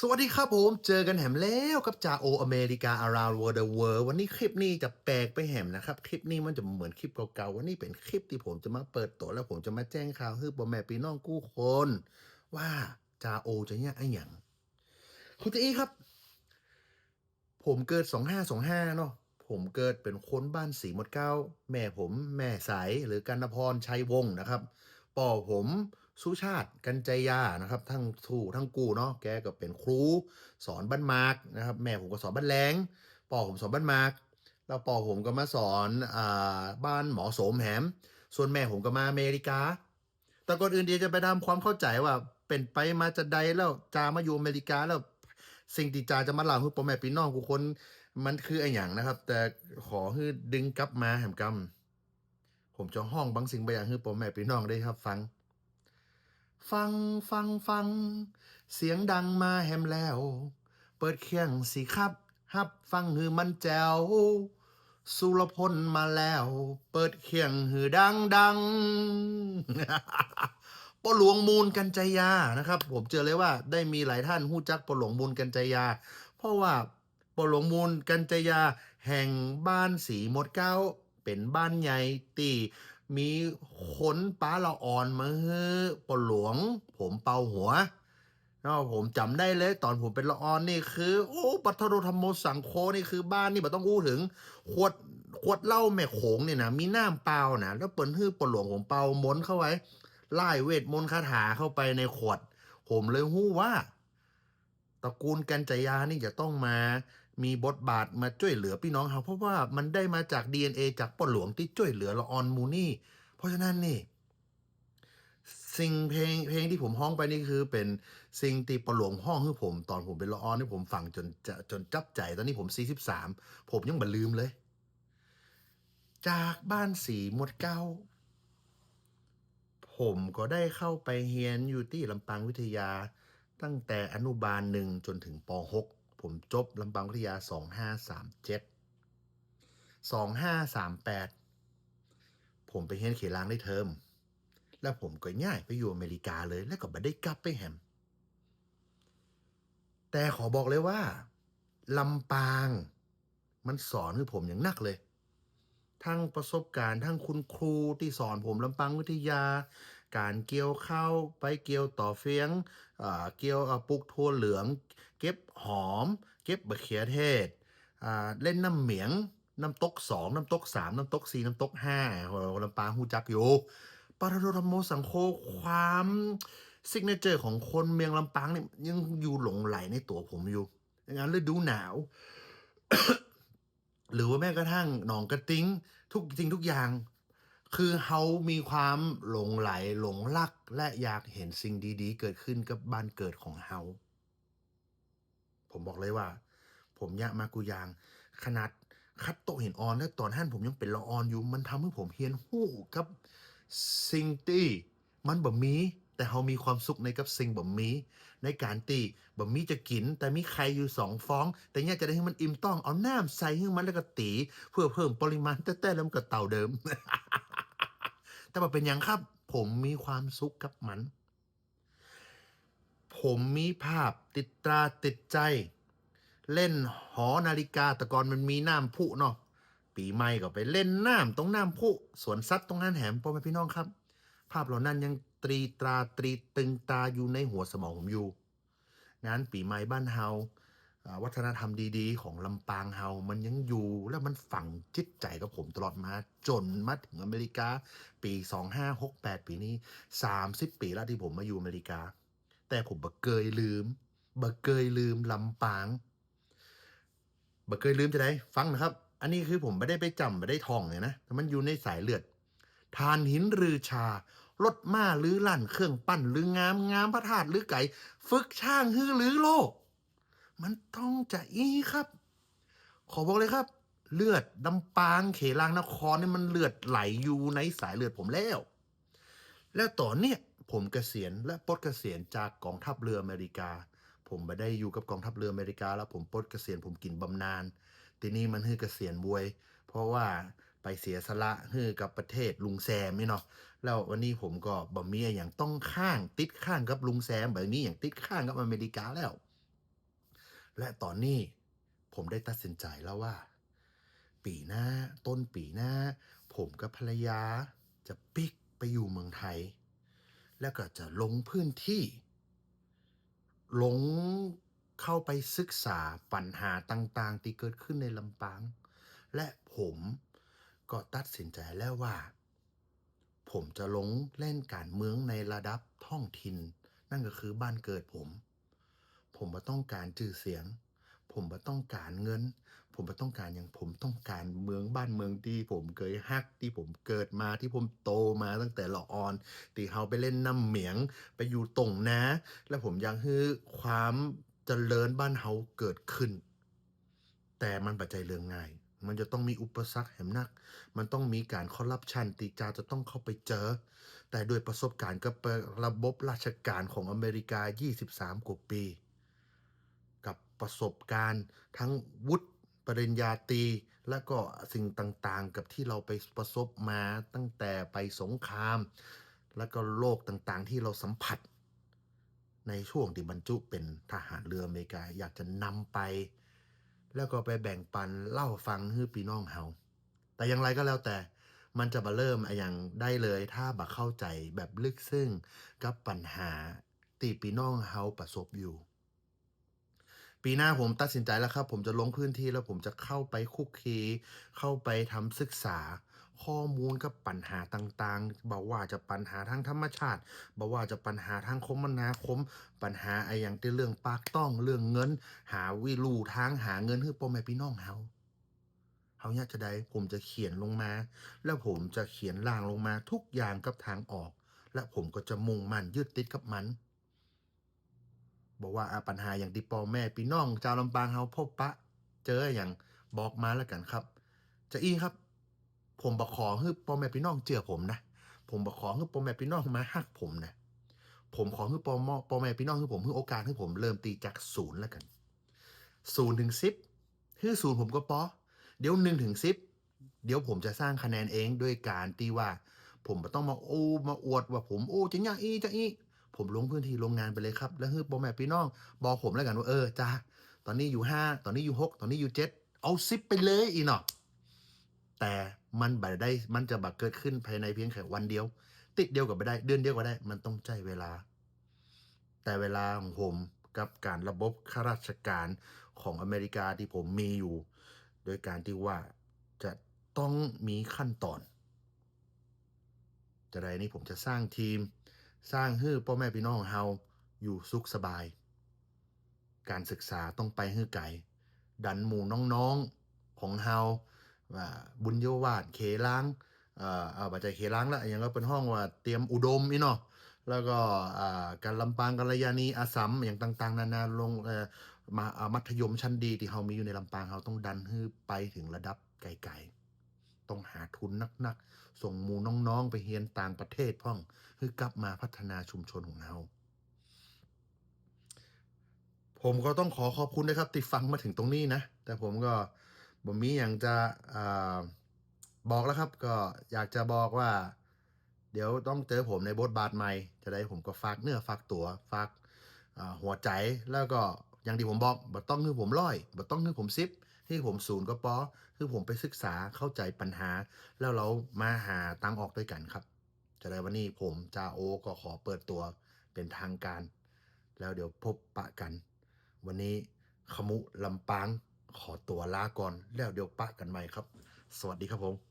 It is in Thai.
สวัสดีครับผม เจอกันแหมแล้วกับจาโออเมริกา around world the world วันนี้คลิปนี้จะแปลกไปแหมนะครับ คลิปนี้มันจะเหมือนคลิปเก่าๆ วันนี้เป็นคลิปที่ผมจะมาเปิดตัวแล้วผมจะมาแจ้งข่าวให้พ่อแม่พี่น้องกู้คน ว่าจาโอจะเนี่ยไอ้หยังคุณจะอีครับ ผมเกิด2525เนาะผมเกิดเป็นคนบ้านสีมดเก้า แม่ผมแม่สายหรือกันพรชัยวงศ์นะครับป่อผม สุชาติกันใจยานะครับ ทั้งทูทั้งกูเนาะแกก็เป็นครูสอนบ้านมาร์กนะครับแม่ผมก็สอนบ้านแรงป่อผมสอนบ้านมาร์กแล้วป่อผมก็มาสอนอ่าบ้านหมอโสมแหม ส่วนแม่ผมก็มาอเมริกา แต่ก่อนอื่นเดียวจะไปทำความเข้าใจว่าเป็นไปมาจะใดแล้วจามาอยู่อเมริกาแล้วสิ่งที่จาจะมาเล่าให้พ่อแม่พี่น้องกูคนมันคือไอ้อย่างนะครับ แต่ขอให้ดึงกลับมาแหมกำผมจะห้องบางสิ่งบางอย่างให้พ่อแม่พี่น้องได้ครับฟัง ฟังฟังฟัง เสียงดังมาแฮมแล้ว เปิดเคียงสิครับ ฮับฟังหือมันแจวสุรพลมาแล้ว เปิดเคียงหือดังดังปหลวงมูลกันใจยานะครับ ผมเจอเลยว่าได้มีหลายท่านหู้จักปหลวงมูลกันใจยา เพราะว่าปหลวงมูลกันใจยา แห่งบ้านสีมดเก้า เป็นบ้านใหญ่ตี มีขนป้าละอ่อนมาเฮ้อปหลวง ผมเป่าหัวเนาะผมจำได้เลย ตอนผมเป็นละอ่อนนี่คือ โอ้ปัทโรธรรมโมสังโคนี่คือบ้านนี่บ่ต้องอู้ถึง ขวดขวดเหล้าแม่โขงเนี่ยนะมีน้ำเปล่านะแล้วเปิ้นฮื้อปหลวงผมเป่ามนเข้าไว้ไล่เวทมนต์คาถาเข้าไปในขวด ผมเลยหู้ว่าตระกูลกันจยานี่จะต้องมา มีบทบาทมาช่วยเหลือพี่น้องเขาเพราะว่ามันได้มาจาก DNA จากป่อหลวงที่ช่วยเหลือละออนมูนี่ เพราะฉะนั้นนี่ สิ่งเพลงเพลงที่ผมห้องไปนี่คือ เป็นสิ่งที่ป่อหลวงห้องให้ผม ตอนผมเป็นละออนที่ผมฟังจนจะจนจับใจ ตอนนี้ผม43ผมยังบ่ลืมเลย จากบ้านสีหมวดเก้าผมก็ได้เข้าไปเรียนอยู่ที่ลำปางวิทยา ตั้งแต่อนุบาลหนึ่งจนถึงป .6 ผมจบลำปางวิทยา 2537 2538 ผมไปเรียนเขลางได้เทอม แล้วผมก็ย้ายไปอยู่อเมริกาเลย แล้วก็ไม่ได้กลับไปแฮม แต่ขอบอกเลยว่าลำปางมันสอนให้ผมอย่างนักเลย ทั้งประสบการณ์ทั้งคุณครูที่สอนผมลำปางวิทยา การเกี่ยวข้าวไปเกี่ยวต่อเฟียงเกี่ยวปลูกทั่วเหลือง เก็บหอม เก็บมะเขือเทศเล่นน้ำเหมียงน้ำตกสองน้ำตกสามน้ำตกสี่น้ำตกห้าลำปางหูจักอยู่ปาราโดรมโมสังโฆความซิกเนเจอร์ของคนเมืองลำปางเนี่ยยังอยู่หลงไหลในตัวผมอยู่ดังนั้นฤดูหนาว หรือว่าแม้กระทั่งหนองกระติ้งทุกสิ่งทุกอย่าง คือเฮามีความหลงไหลหลงรัก และอยากเห็นสิ่งดีๆ เกิดขึ้นกับบ้านเกิดของเฮาผมบอกเลยว่า ผมยะมากุยาง ขนาดคัดโตเห็นออนแล้วตอนท่านผมยังเป็นละออนอยู่ มันทำให้ผมเฮียนหู้กับสิ่งที่มันบ่มี แต่เฮามีความสุขในกับสิ่งบ่มี ในการตีบ่มีจะกิน แต่มีไข่อยู่สองฟอง แต่เนี่ยจะได้ให้มันอิ่มต้องเอาน้ำใส่ให้มันแล้วก็ตี เพื่อเพิ่มปริมาณแต่ๆแล้วมันก็เต่าเดิม แต่ว่าเป็นอย่างครับ ผมมีความสุขกับมัน ผมมีภาพติดตราติดใจ เล่นหอนาฬิกาแต่ก่อนมันมีน้ำพุเนาะปีใหม่ก็ไปเล่นน้ำตรงน้ำพุสวนสัตว์ตรงนั้นแหมพ่อแม่พี่น้องครับ ภาพเหล่านั้นยังตรีตราตรีตึงตาอยู่ในหัวสมองผมอยู่ งานปีใหม่บ้านเฮาอ่า วัฒนธรรมดีๆ ของลำปางเฮา มันยังอยู่แล้วมันฝังจิตใจกับผมตลอดมา จนมาถึงอเมริกา ปี 2568 ปีนี้ 30 ปีแล้วที่ผมมาอยู่อเมริกา แต่ผมบ่เกยลืมบ่เกยลืมลำปางบ่เกยลืมจะได้ฟังนะครับ อันนี้คือผมไม่ได้ไปจำไม่ได้ท่องเลยนะแต่มันอยู่ในสายเลือดทานหินรือชารถม้าหรือลั่นเครื่องปั้นหรืองามงามพระธาตุหรือไก่ ฝึกช่างฮือหรือโลก มันต้องจะอีครับ ขอบอกเลยครับ เลือดดำปางเขลางนครนี่มันเลือดไหลอยู่ในสายเลือดผมแล้ว แล้วตอเนี้ยผมเกษียณและปลดเกษียณจากกองทัพเรืออเมริกา ผมไม่ได้อยู่กับกองทัพเรืออเมริกา แล้วผมปลดเกษียณผมกินบำนาญทีนี้มันฮือเกษียณบวย เพราะว่าไปเสียสละฮือกับประเทศลุงแซมนี่เนาะแล้ววันนี้ผมก็บ่มีอย่างต้องข้างติดข้างกับลุงแซมแบบนี้อย่างติดข้างกับอเมริกาแล้ว และตอนนี้ผมได้ตัดสินใจแล้วว่า ปีหน้าต้นปีหน้า ผมกับภรรยาจะปิกไปอยู่เมืองไทย แล้วก็จะลงพื้นที่ ลงเข้าไปศึกษาปัญหาต่าง ๆ ที่เกิดขึ้นในลำปาง และผมก็ตัดสินใจแล้วว่า ผมจะลงเล่นการเมืองในระดับท้องถิ่น นั่นก็คือบ้านเกิดผม ผมมาต้องการชื่อเสียง ผมมาต้องการเงิน ผมมาต้องการอย่างผมต้องการเมืองบ้านเมืองที่ผมเคยฮักที่ผมเกิดมาที่ผมโตมาตั้งแต่ละออนตีเฮาไปเล่นน้ำเหมียงไปอยู่ตรงนะ และผมอยากให้ความเจริญบ้านเฮาเกิดขึ้น แต่มันปัจจัยเรื่องง่ายมันจะต้องมีอุปสรรคแหมนัก มันต้องมีการคอร์รัปชันตีจาจะต้องเข้าไปเจอ แต่ด้วยประสบการณ์กับระบบราชการของอเมริกา 23 กว่าปี กับประสบการณ์ ทั้งวุฒิปริญญาตรีและก็สิ่งต่างๆ กับที่เราไปประสบมาตั้งแต่ไปสงคราม และก็โลกต่างๆ ที่เราสัมผัส ในช่วงที่บรรจุเป็นทหารเรืออเมริกาอยากจะนำไป แล้วก็ไปแบ่งปันเล่าฟังให้พี่น้องเฮาแต่อย่างไรก็แล้วแต่มันจะมาเริ่มอย่างได้เลยถ้าบักเข้าใจแบบลึกซึ้งกับปัญหาที่พี่น้องเฮาประสบอยู่ ปีหน้าผมตัดสินใจแล้วครับ ผมจะลงพื้นที่แล้วผมจะเข้าไปคุกคีเข้าไปทำศึกษา ข้อมูลกับปัญหาต่างๆบอกว่าจะปัญหาทางธรรมชาติบอกว่าจะปัญหาทางคมนาคม ปัญหาไอ้อย่างที่เรื่องปากต้องเรื่องเงิน หาวิลูทางหาเงินให้พ่อแม่พี่น้องเฮาเฮาอยากจะได้ผมจะเขียนลงมา แล้วผมจะเขียนล่างลงมาทุกอย่างกับทางออก และผมก็จะมุ่งมั่นยึดติดกับมัน บอกว่าอะปัญหาอย่างที่พ่อแม่พี่น้องชาวลำปางเฮาพบปะ เจออย่างบอกมาแล้วกันครับ จะอีครับ ผมบอกขอให้พ่อแม่พี่น้องเจือผมนะผมบอกขอให้พ่อแม่พี่น้องมาฮักผมนะผมขอให้พ่อมพ่อแม่พี่น้องให้ผมให้โอกาสให้ผมเริ่มตีจากศูนย์แล้วกันศูนย์ถึงสิบคือศูนย์ผมก็ปอเดี๋ยวหนึ่งถึงสิบเดี๋ยวผมจะสร้างคะแนนเองด้วยการตีว่า ผมต้องมาโอ้มาอวดว่าผมโอ้จะยังอีจะอี ผมลงพื้นที่โรงงานไปเลยครับ แล้วให้พ่อแม่พี่น้อง บอกผมแล้วกันว่าเออจ้าตอนนี้อยู่ห้าตอนนี้อยู่หกตอนนี้อยู่เจ็ดเอาสิบไปเลยอีเนาะแต่มันบัได้มันจะบักเกิดขึ้นภายในเพียงแค่วันเดียว ติดเดียวกับไม่ได้ เดือนเดียวก็ได้ มันต้องใจเวลา แต่เวลาของผมกับการระบบข้าราชการของอเมริกาที่ผมมีอยู่ โดยการที่ว่าจะต้องมีขั้นตอนจะได้นี่ผมจะสร้างทีม สร้างให้พ่อแม่พี่น้องเฮาอยู่สุขสบาย การศึกษาต้องไปให้ไกลดันหมู่น้องๆของเฮาว่าบุญโยวาดเขล้างเอ่อเอาปัจจัยเขล้างละอย่างก็เป็นห้องว่าเตรียมอุดมอีเนาะแล้วก็อ่าการลำปางกัลยาณีอาสัมอย่างต่าง ๆ นานาลงเอ่อมาอ่ามัธยมชั้นดีที่เฮามีอยู่ในลำปางเฮาต้องดันให้ไปถึงระดับไกลๆ ต้องหาทุนนักๆ ส่งหมู่น้องๆ ไปเรียนต่างประเทศพ่องเพื่อกลับมาพัฒนาชุมชนของเราผมก็ต้องขอขอบคุณนะครับที่ฟังมาถึงตรงนี้นะ แต่ผมก็บ่มีอย่างจะอบอกแล้วครับ ก็อยากจะบอกว่า เดี๋ยวต้องเจอผมในบทบาทใหม่ จะได้ผมก็ฝากเนื้อฝากตัวฝากหัวใจแล้วก็อย่างที่ผมบอกบ่ต้องคือผมร้อยบ่ต้องคือผมซิป ที่ผมศูนย์ก็ปอคือผมไปศึกษาเข้าใจปัญหา แล้วเรามาหาตังออกด้วยกันครับ จะได้วันนี้ผมจาโอก็ขอเปิดตัวเป็นทางการ แล้วเดี๋ยวพบปะกัน วันนี้ขมุลำปางขอตัวลาก่อน แล้วเดี๋ยวปะกันใหม่ครับ สวัสดีครับผม